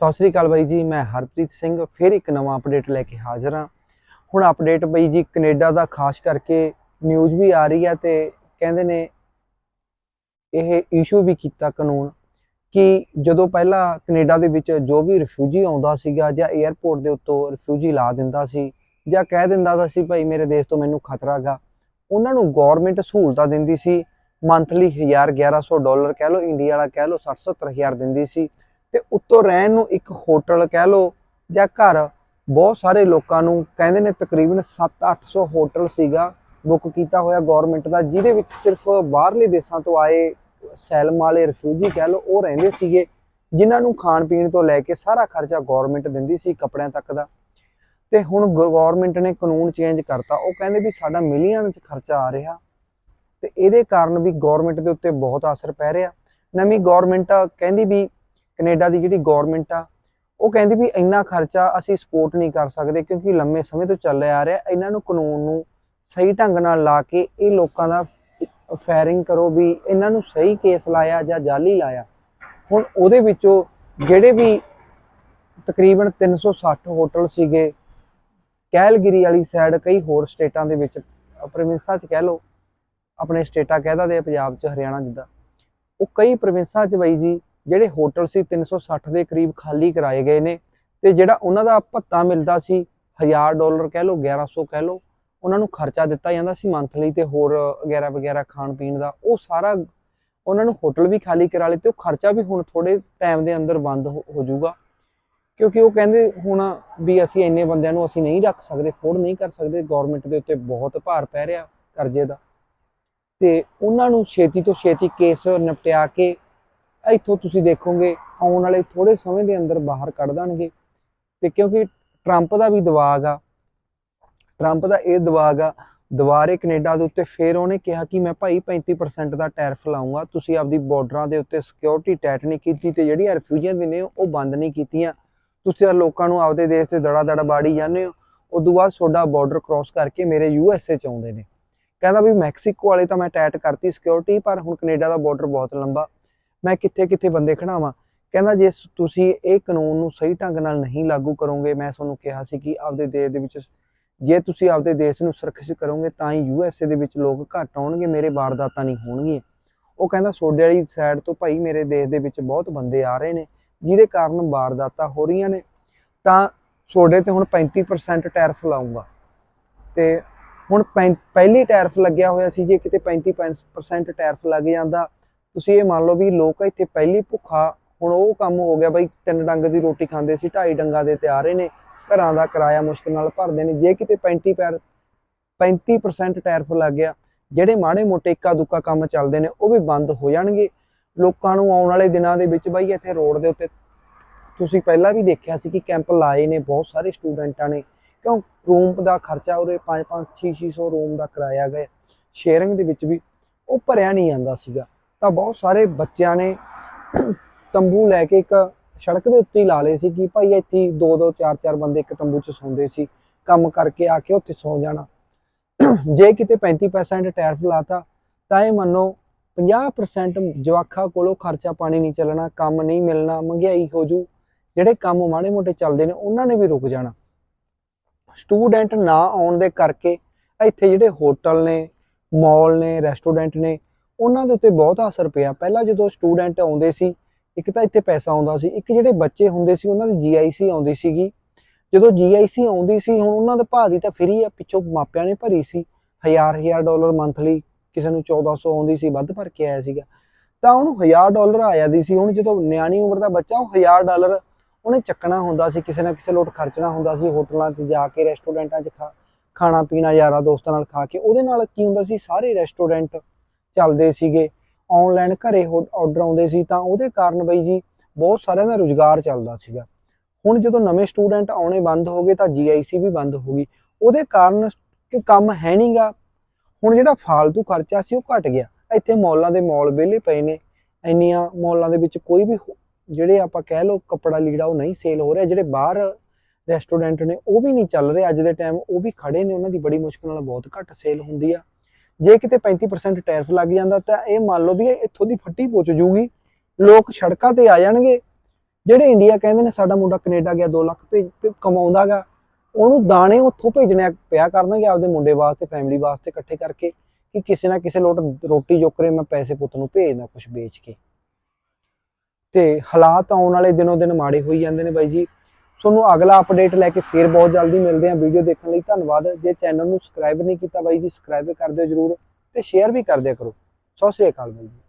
ਸਤਿ ਸ੍ਰੀ ਅਕਾਲ ਬਾਈ ਜੀ, ਮੈਂ ਹਰਪ੍ਰੀਤ ਸਿੰਘ, ਫਿਰ ਇੱਕ ਨਵਾਂ ਅਪਡੇਟ ਲੈ ਕੇ ਹਾਜ਼ਰ ਹਾਂ। ਹੁਣ ਅਪਡੇਟ ਬਾਈ ਜੀ, ਕੈਨੇਡਾ ਦਾ ਖਾਸ ਕਰਕੇ ਨਿਊਜ਼ ਵੀ ਆ ਰਹੀ ਹੈ ਤੇ ਕਹਿੰਦੇ ਨੇ ਇਹ ਇਸ਼ੂ ਵੀ ਕੀਤਾ ਕਾਨੂੰਨ ਕਿ ਜਦੋਂ ਪਹਿਲਾਂ ਕੈਨੇਡਾ ਦੇ ਵਿੱਚ ਜੋ ਵੀ ਰਿਫਿਊਜੀ ਆਉਂਦਾ ਸੀਗਾ ਜਾਂ 에ਅਰਪੋਰਟ ਦੇ ਉੱਤੋਂ ਰਿਫਿਊਜੀ ਲਾ ਦਿੰਦਾ ਸੀ ਜਾਂ ਕਹਿ ਦਿੰਦਾ ਦਾ ਸੀ, ਭਾਈ ਮੇਰੇ ਦੇਸ਼ ਤੋਂ ਮੈਨੂੰ ਖਤਰਾ ਗਾ। ਉਹਨਾਂ ਨੂੰ ਗਵਰਨਮੈਂਟ ਸਹੂਲਤਾਂ ਦਿੰਦੀ ਸੀ ਮੰਥਲੀ 1000 1100 ਡਾਲਰ ਕਹਿ ਲਓ, ਇੰਡੀਆ ਵਾਲਾ ਕਹਿ ਲਓ 60 70000 ਦਿੰਦੀ ਸੀ। ਤੇ ਉੱਤੋਂ ਰਹਿਣ ਨੂੰ ਇੱਕ ਹੋਟਲ ਕਹਿ ਲਓ ਜਾਂ ਘਰ, ਬਹੁਤ ਸਾਰੇ ਲੋਕਾਂ ਨੂੰ ਕਹਿੰਦੇ ਨੇ ਤਕਰੀਬਨ 7-800 ਹੋਟਲ ਸੀਗਾ, ਬੁੱਕ ਕੀਤਾ ਹੋਇਆ ਗਵਰਨਮੈਂਟ ਦਾ, ਜਿਹਦੇ ਵਿੱਚ ਸਿਰਫ ਬਾਹਰਲੇ ਦੇਸ਼ਾਂ ਤੋਂ ਆਏ ਸੈਲਮ ਵਾਲੇ ਰਿਫਿਊਜੀ ਕਹਿ ਲਓ, ਉਹ ਰਹਿੰਦੇ ਸੀਗੇ, ਜਿਨ੍ਹਾਂ ਨੂੰ ਖਾਣ ਪੀਣ ਤੋਂ ਲੈ ਕੇ ਸਾਰਾ ਖਰਚਾ ਗਵਰਨਮੈਂਟ ਦਿੰਦੀ ਸੀ ਕੱਪੜਿਆਂ ਤੱਕ ਦਾ। ਤੇ ਹੁਣ ਗਵਰਨਮੈਂਟ ਨੇ ਕਾਨੂੰਨ ਚੇਂਜ ਕਰਤਾ, ਉਹ ਕਹਿੰਦੇ ਵੀ ਸਾਡਾ ਮਿਲੀਅਨ ਚ ਖਰਚਾ ਆ ਰਿਹਾ। ਤੇ ਇਹਦੇ ਕਾਰਨ ਵੀ ਗਵਰਨਮੈਂਟ ਦੇ ਉੱਤੇ ਬਹੁਤ ਅਸਰ ਪੈ ਰਿਹਾ। ਨਵੀਂ ਗਵਰਨਮੈਂਟ ਕਹਿੰਦੀ ਵੀ ਕੈਨੇਡਾ ਦੀ ਜਿਹੜੀ ਗਵਰਨਮੈਂਟ ਆ, ਉਹ ਕਹਿੰਦੀ ਵੀ ਇੰਨਾ ਖਰਚਾ ਅਸੀਂ ਸਪੋਰਟ ਨਹੀਂ ਕਰ ਸਕਦੇ ਕਿਉਂਕਿ ਲੰਮੇ ਸਮੇਂ ਤੋਂ ਚੱਲਿਆ ਆ ਰਿਹਾ, ਇਹਨਾਂ ਨੂੰ ਕਾਨੂੰਨ ਨੂੰ ਸਹੀ ਢੰਗ ਨਾਲ ਲਾ ਕੇ ਇਹ ਲੋਕਾਂ ਦਾ ਫਾਇਰਿੰਗ ਕਰੋ ਵੀ ਇਹਨਾਂ ਨੂੰ ਸਹੀ ਕੇਸ ਲਾਇਆ ਜਾਂ ਜਾਲੀ ਲਾਇਆ। ਹੁਣ ਉਹਦੇ ਵਿੱਚੋਂ ਜਿਹੜੇ ਵੀ ਤਕਰੀਬਨ 360 ਹੋਟਲ ਸੀਗੇ, ਕੈਲਗਰੀ ਵਾਲੀ ਸਾਈਡ ਕਈ ਹੋਰ ਸਟੇਟਾਂ ਦੇ ਵਿੱਚ ਪ੍ਰੋਵਿੰਸਾਂ 'ਚ ਕਹਿ ਲਓ, ਆਪਣੇ ਸਟੇਟਾਂ ਕਹਿਦਾ ਦੇ ਪੰਜਾਬ 'ਚ, ਹਰਿਆਣਾ ਜਿੱਦਾਂ। ਉਹ ਕਈ ਪ੍ਰੋਵਿੰਸਾਂ 'ਚ ਬਈ ਜੀ ਜਿਹੜੇ ਹੋਟਲ ਸੀ 360 ਦੇ ਕਰੀਬ ਖਾਲੀ ਕਰਾਏ ਗਏ ਨੇ ਤੇ ਜਿਹੜਾ ਉਹਨਾਂ ਦਾ ਭੱਤਾ ਮਿਲਦਾ ਸੀ 1000 ਡਾਲਰ ਕਹਿ ਲਓ 1100 ਕਹਿ ਲਓ, ਉਹਨਾਂ ਨੂੰ ਖਰਚਾ ਦਿੱਤਾ ਜਾਂਦਾ ਸੀ ਮੰਥਲੀ ਤੇ ਹੋਰ ਵਗੈਰਾ ਵਗੈਰਾ ਖਾਣ ਪੀਣ ਦਾ, ਉਹ ਸਾਰਾ ਉਹਨਾਂ ਨੂੰ ਹੋਟਲ ਵੀ ਖਾਲੀ ਕਰਾ ਲਏ ਤੇ ਉਹ ਖਰਚਾ ਵੀ ਹੁਣ ਥੋੜੇ ਟਾਈਮ ਦੇ ਅੰਦਰ ਬੰਦ ਹੋ ਹੋ ਜਾਊਗਾ। ਕਿਉਂਕਿ ਉਹ ਕਹਿੰਦੇ ਹੁਣ ਵੀ ਅਸੀਂ ਇੰਨੇ ਬੰਦਿਆਂ ਨੂੰ ਅਸੀਂ ਨਹੀਂ ਰੱਖ ਸਕਦੇ ਫੋਰਡ ਨਹੀਂ ਕਰ ਸਕਦੇ ਗਵਰਨਮੈਂਟ ਦੇ ਉੱਤੇ ਬਹੁਤ ਭਾਰ ਪੈ ਰਿਹਾ ਕਰਜ਼ੇ ਦਾ। ਤੇ ਉਹਨਾਂ ਨੂੰ ਛੇਤੀ ਤੋਂ ਛੇਤੀ ਕੇਸ ਨਿਪਟਿਆ ਕੇ ਇੱਥੋਂ ਤੁਸੀਂ ਦੇਖੋਗੇ, ਆਉਣ ਵਾਲੇ ਥੋੜੇ ਸਮੇਂ ਦੇ ਅੰਦਰ ਬਾਹਰ ਕੱਢ ਦੇਣਗੇ। ਤੇ ਕਿਉਂਕਿ ਟਰੰਪ ਦਾ ਵੀ ਦਬਾਅ ਆ। ਟਰੰਪ ਦਾ ਇਹ ਦਬਾਅ ਆ, ਦੁਬਾਰੇ ਕੈਨੇਡਾ ਦੇ ਉੱਤੇ ਫੇਰ ਉਹਨੇ ਕਿਹਾ ਕਿ ਮੈਂ ਭਾਈ 35% ਦਾ ਟੈਰਫ ਲਾਉਂਗਾ ਤੁਸੀਂ ਆਪਦੀ ਬਾਰਡਰਾਂ ਦੇ ਉੱਤੇ ਸਿਕਿਉਰਿਟੀ ਟਾਈਟ ਨਹੀਂ ਕੀਤੀ ਤੇ ਜਿਹੜੀਆਂ ਰਿਫਿਊਜੀਆਂ ਦੇ ਨੇ ਉਹ ਬੰਦ ਨਹੀਂ ਕੀਤੀਆਂ। ਤੁਸੀਂ ਤਾਂ ਲੋਕਾਂ ਨੂੰ ਆਪਦੇ ਦੇਸ਼ ਤੇ ਦੜਾ ਦੜਾ ਬਾੜੀ ਜਾਂਦੇ ਹੋ। ਉਦੋਂ ਬਾਅਦ ਤੁਹਾਡਾ ਬਾਰਡਰ ਕ੍ਰਾਸ ਕਰਕੇ ਮੇਰੇ ਯੂ ਐਸ ਏ ਚ ਆਉਂਦੇ ਨੇ। ਕਹਿੰਦਾ ਵੀ ਮੈਕਸੀਕੋ ਵਾਲੇ ਤਾਂ ਮੈਂ ਟਾਈਟ ਕਰਤੀ ਸਿਕਿਉਰਿਟੀ ਪਰ ਹੁਣ ਕੈਨੇਡਾ ਦਾ ਬਾਰਡਰ ਬਹੁਤ ਲੰਬਾ। ਮੈਂ ਕਿੱਥੇ ਕਿੱਥੇ ਬੰਦੇ ਖੜਾਵਾਂ? ਕਹਿੰਦਾ ਜੇ ਤੁਸੀਂ ਇਹ ਕਾਨੂੰਨ ਨੂੰ ਸਹੀ ਢੰਗ ਨਾਲ ਨਹੀਂ ਲਾਗੂ ਕਰੋਗੇ, ਮੈਂ ਤੁਹਾਨੂੰ ਕਿਹਾ ਸੀ ਕਿ ਆਪਦੇ ਦੇਸ਼ ਦੇ ਵਿੱਚ ਜੇ ਤੁਸੀਂ ਆਪਦੇ ਦੇਸ਼ ਨੂੰ ਸੁਰੱਖਿਅਤ ਕਰੋਗੇ ਤਾਂ ਹੀ ਯੂ ਐਸ ਏ ਦੇ ਵਿੱਚ ਲੋਕ ਘੱਟ ਆਉਣਗੇ, ਮੇਰੇ ਵਾਰਦਾਤਾਂ ਨਹੀਂ ਹੋਣਗੀਆਂ। ਉਹ ਕਹਿੰਦਾ ਸੋਡੇ ਵਾਲੀ ਸਾਈਡ ਤੋਂ ਭਾਈ ਮੇਰੇ ਦੇਸ਼ ਦੇ ਵਿੱਚ ਬਹੁਤ ਬੰਦੇ ਆ ਰਹੇ ਨੇ, ਜਿਹਦੇ ਕਾਰਨ ਵਾਰਦਾਤਾਂ ਹੋ ਰਹੀਆਂ ਨੇ। ਤਾਂ ਸੋਡੇ ਤੇ ਹੁਣ 35% ਟੈਰਫ ਲਾਉਂਗਾ ਤੇ ਹੁਣ ਪੈਂ- ਪਹਿਲੀ ਟੈਰਫ ਲੱਗਿਆ ਹੋਇਆ ਸੀ, ਜੇ ਕਿਤੇ 35% ਟੈਰਫ ਲੱਗ ਜਾਂਦਾ ਤੁਸੀਂ ਇਹ ਮੰਨ ਲਓ ਵੀ ਲੋਕ ਇੱਥੇ ਪਹਿਲੀ ਭੁੱਖਾ, ਹੁਣ ਉਹ ਕੰਮ ਹੋ ਗਿਆ ਬਈ ਤਿੰਨ ਡੰਗ ਦੀ ਰੋਟੀ ਖਾਂਦੇ ਸੀ, ਢਾਈ ਡੰਗਾਂ ਦੇ ਤੇ ਆ ਰਹੇ ਨੇ, ਘਰਾਂ ਦਾ ਕਿਰਾਇਆ ਮੁਸ਼ਕਲ ਨਾਲ ਭਰਦੇ ਨੇ, ਜੇ ਕਿਤੇ 35 ਪੈਰ 35% ਟੈਰਫ ਲੱਗ ਗਿਆ, ਜਿਹੜੇ ਮਾੜੇ ਮੋਟੇ ਇੱਕਾ ਦੁੱਕਾ ਕੰਮ ਚੱਲਦੇ ਨੇ, ਉਹ ਵੀ ਬੰਦ ਹੋ ਜਾਣਗੇ। ਲੋਕਾਂ ਨੂੰ ਆਉਣ ਵਾਲੇ ਦਿਨਾਂ ਦੇ ਵਿੱਚ ਬਈ ਇੱਥੇ ਰੋਡ ਦੇ ਉੱਤੇ, ਤੁਸੀਂ ਪਹਿਲਾਂ ਵੀ ਦੇਖਿਆ ਸੀ ਕਿ ਕੈਂਪ ਲਾਏ ਨੇ, ਬਹੁਤ ਸਾਰੇ ਸਟੂਡੈਂਟਾਂ ਨੇ, ਕਿਉਂ? ਰੂਮ ਦਾ ਖਰਚਾ ਉਰੇ 5 5 6 600 ਰੂਮ ਦਾ ਕਿਰਾਇਆ ਗਏ, ਸ਼ੇਅਰਿੰਗ ਦੇ ਵਿੱਚ ਵੀ, ਉਹ ਭਰਿਆ ਨਹੀਂ ਜਾਂਦਾ ਸੀਗਾ। ਤਾਂ ਬਹੁਤ ਸਾਰੇ ਬੱਚਿਆਂ ਨੇ ਤੰਬੂ ਲੈ ਕੇ ਇੱਕ ਸੜਕ ਦੇ ਉੱਤੇ ਹੀ ਲਾ ਲਏ ਸੀ ਕਿ ਭਾਈ ਇੱਥੇ ਦੋ ਦੋ ਚਾਰ ਚਾਰ ਬੰਦੇ ਇੱਕ ਤੰਬੂ 'ਚ ਸੌਂਦੇ ਸੀ, ਕੰਮ ਕਰਕੇ ਆ ਕੇ ਉੱਥੇ ਸੌਂ ਜਾਣਾ। ਜੇ ਕਿਤੇ 35% ਟੈਰਿਫ ਲਾਤਾ, ਤਾਂ ਇਹ ਮੰਨੋ 50% ਜਵਾਖਾਂ ਕੋਲੋਂ ਖਰਚਾ ਪਾਣੀ ਨਹੀਂ ਚੱਲਣਾ, ਕੰਮ ਨਹੀਂ ਮਿਲਣਾ, ਮਹਿੰਗਾਈ ਹੋ ਜੂ। ਜਿਹੜੇ ਕੰਮ ਮਾੜੇ ਮੋਟੇ ਚੱਲਦੇ ਨੇ, ਉਹਨਾਂ ਨੇ ਵੀ ਰੁਕ ਜਾਣਾ। ਸਟੂਡੈਂਟ ਨਾ ਆਉਣ ਦੇ ਕਰਕੇ ਇੱਥੇ ਜਿਹੜੇ ਹੋਟਲ ਨੇ, ਮਾਲ ਨੇ, ਰੈਸਟੋਰੈਂਟ ਨੇ ਉਹਨਾਂ ਦੇ ਉੱਤੇ ਬਹੁਤ ਅਸਰ ਪਿਆ। ਪਹਿਲਾਂ ਜਦੋਂ ਸਟੂਡੈਂਟ ਆਉਂਦੇ ਸੀ, ਇੱਕ ਤਾਂ ਇੱਥੇ ਪੈਸਾ ਆਉਂਦਾ ਸੀ, ਇੱਕ ਜਿਹੜੇ ਬੱਚੇ ਹੁੰਦੇ ਸੀ, ਉਹਨਾਂ ਦੀ ਜੀਆਈਸੀ ਆਉਂਦੀ ਸੀਗੀ। ਜਦੋਂ ਜੀਆਈਸੀ ਆਉਂਦੀ ਸੀ, ਹੁਣ ਉਹਨਾਂ ਦਾ ਭਾਅ ਦੀ ਤਾਂ ਫਰੀ ਆ ਪਿੱਛੋਂ ਮਾਪਿਆਂ ਨੇ ਭਰੀ ਸੀ। ਹਜ਼ਾਰ ਹਜ਼ਾਰ ਡਾਲਰ ਮੰਥਲੀ ਕਿਸੇ ਨੂੰ 1400 ਆਉਂਦੀ ਸੀ, ਵੱਧ ਭਰ ਕੇ ਆਇਆ ਸੀਗਾ। ਤਾਂ ਉਹਨੂੰ 1000 ਡਾਲਰ ਆ ਜਾਂਦੀ ਸੀ। ਹੁਣ ਜਦੋਂ ਨਿਆਣੀ ਉਮਰ ਦਾ ਬੱਚਾ, ਉਹ 1000 ਡਾਲਰ ਉਹਨੇ ਚੱਕਣਾ ਹੁੰਦਾ ਸੀ। ਕਿਸੇ ਨਾ ਕਿਸੇ ਲੋਟ ਖਰਚਣਾ ਹੁੰਦਾ ਸੀ, ਹੋਟਲਾਂ 'ਚ ਜਾ ਕੇ, ਰੈਸਟੋਰੈਂਟਾਂ 'ਚ ਖਾ ਖਾਣਾ ਪੀਣਾ ਯਾਰਾਂ ਦੋਸਤਾਂ ਨਾਲ ਖਾ ਕੇ। ਉਹਦੇ ਨਾਲ ਕੀ ਹੁੰਦਾ ਸੀ, ਸਾਰੇ ਰੈਸਟੋਰੈਂਟ ਚੱਲਦੇ ਸੀਗੇ ਆਨਲਾਈਨ ਘਰੇ ਆਰਡਰ ਆਉਂਦੇ ਸੀ ਤਾਂ ਉਹਦੇ ਕਾਰਨ ਬਈ ਜੀ ਬਹੁਤ ਸਾਰਿਆਂ ਦਾ ਰੁਜ਼ਗਾਰ ਚੱਲਦਾ ਸੀਗਾ। ਹੁਣ ਜਦੋਂ ਨਵੇਂ ਸਟੂਡੈਂਟ ਆਉਣੇ ਬੰਦ ਹੋ ਗਏ ਤਾਂ ਜੀਆਈਸੀ ਵੀ ਬੰਦ ਹੋ ਗਈ। ਉਹਦੇ ਕਾਰਨ ਕਿ ਕੰਮ ਹੈ ਨਹੀਂਗਾ। ਹੁਣ ਜਿਹੜਾ ਫਾਲਤੂ ਖਰਚਾ ਸੀ ਉਹ ਘਟ ਗਿਆ। ਇੱਥੇ ਮੌਲਾਂ ਦੇ ਮੌਲ ਵਿਹਲੇ ਪਏ ਨੇ। ਇੰਨੀਆਂ ਮੌਲਾਂ ਦੇ ਵਿੱਚ ਕੋਈ ਵੀ ਜਿਹੜੇ ਆਪਾਂ ਕਹਿ ਲਓ ਕੱਪੜਾ ਲੀੜਾ ਉਹ ਨਹੀਂ ਸੇਲ ਹੋ ਰਿਹਾ। ਜਿਹੜੇ ਬਾਹਰ ਰੈਸਟੋਰੈਂਟ ਨੇ ਉਹ ਵੀ ਨਹੀਂ ਚੱਲ ਰਹੇ। ਅੱਜ ਦੇ ਟਾਈਮ ਉਹ ਵੀ ਖੜੇ ਨੇ। ਉਹਨਾਂ ਦੀ ਬੜੀ ਮੁਸ਼ਕਲ ਨਾਲ ਬਹੁਤ ਘੱਟ ਸੇਲ ਹੁੰਦੀ ਆ। ਜੇ ਕਿਤੇ 35% ਟੈਰਿਫ ਲੱਗ ਜਾਂਦਾ ਤਾਂ ਇਹ ਮੰਨ ਲਓ ਵੀ ਇੱਥੋਂ ਦੀ ਫੱਟੀ ਪੁੱਜ ਜੂਗੀ ਲੋਕ ਸੜਕਾਂ ਤੇ ਆ ਜਾਣਗੇ। ਜਿਹੜੇ ਇੰਡੀਆ ਕਹਿੰਦੇ ਨੇ ਸਾਡਾ ਮੁੰਡਾ ਕੈਨੇਡਾ ਗਿਆ 2 ਲੱਖ ਭੇਜ ਭੇ- ਕਮਾਉਂਦਾਗਾ। ਉਹਨੂੰ ਦਾਣੇ ਉੱਥੋਂ ਭੇਜਣੇ ਪਿਆ ਕਰਨਗੇ ਆਪਦੇ ਮੁੰਡੇ ਵਾਸਤੇ ਫੈਮਿਲੀ ਵਾਸਤੇ ਇਕੱਠੇ ਕਰਕੇ ਕਿ ਕਿਸੇ ਨਾ ਕਿਸੇ ਲੋਟ ਰੋਟੀ ਜੋਕਰੇ ਮੈਂ ਪੈਸੇ ਪੁੱਤ ਨੂੰ ਭੇਜਦਾ ਕੁਝ ਵੇਚ ਕੇ। ਤੇ ਹਾਲਾਤ ਆਉਣ ਵਾਲੇ ਦਿਨੋਂ ਦਿਨ ਮਾੜੇ ਹੋਈ ਜਾਂਦੇ ਨੇ ਬਾਈ ਜੀ। ਤੁਹਾਨੂੰ ਅਗਲਾ ਅਪਡੇਟ ਲੈ ਕੇ ਫੇਰ ਬਹੁਤ ਜਲਦੀ ਮਿਲਦੇ ਹਾਂ ਵੀਡੀਓ ਦੇਖਣ ਲਈ। ਧੰਨਵਾਦ। ਜੇ ਚੈਨਲ ਨੂੰ ਸਬਸਕ੍ਰਾਈਬ ਨਹੀਂ ਕੀਤਾ ਬਾਈ ਜੀ ਸਬਸਕ੍ਰਾਈਬ ਕਰ ਦਿਓ ਜਰੂਰ ਤੇ ਸ਼ੇਅਰ ਵੀ ਕਰ ਦਿਆ ਕਰੋ। ਸਤਿ ਸ਼੍ਰੀ ਅਕਾਲ ਬਾਈ ਜੀ।